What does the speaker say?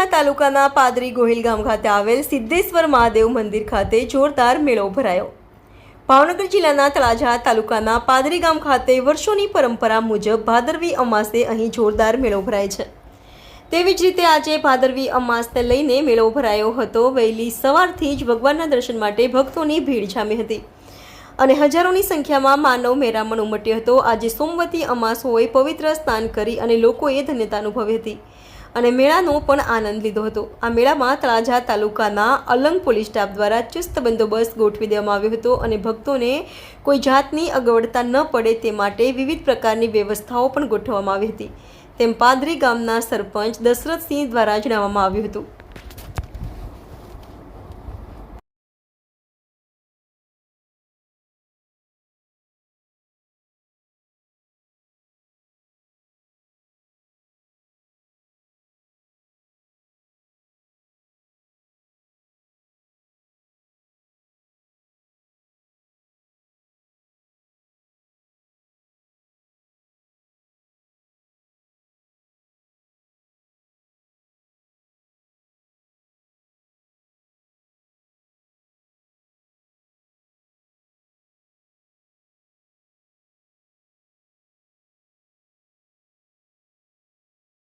તળાજા તાલુકાના પાદરી ગોહિલ ગામ ખાતે આવેલ સિદ્ધેશ્વર મહાદેવ મંદિર ખાતે જોરદાર મેળો ભરાયો. ભાવનગર જિલ્લાના તળાજા તાલુકાના પાદરી ગામ ખાતે વર્ષોની પરંપરા મુજબ ભાદરવી અમાસે અહીં જોરદાર મેળો ભરાય છે. તેવી જ રીતે આજે ભાદરવી અમાસને લઈને મેળો ભરાયો હતો. વહેલી સવારથી જ ભગવાનના દર્શન માટે ભક્તોની ભીડ જામી હતી. અને હજારોની સંખ્યામાં માનવ મેરામણ ઉમટ્યો હતો. આજે સોમવતી અમાસ હોય, પવિત્ર સ્નાન કરી અને લોકોએ ધન્યતા અનુભવી હતી. અને મેળાનો પણ આનંદ લીધો હતો. આ મેળામાં તળાજા તાલુકાના અલંગ પોલીસ સ્ટાફ દ્વારા ચુસ્ત બંદોબસ્ત ગોઠવી દેવામાં આવ્યો હતો અને ભક્તોને કોઈ જાતની અગવડતા ન પડે તે માટે વિવિધ પ્રકારની વ્યવસ્થાઓ પણ ગોઠવવામાં આવી હતી. તેમ પાદરી ગામના સરપંચ દશરથસિંહ દ્વારા જણાવવામાં આવ્યું હતું.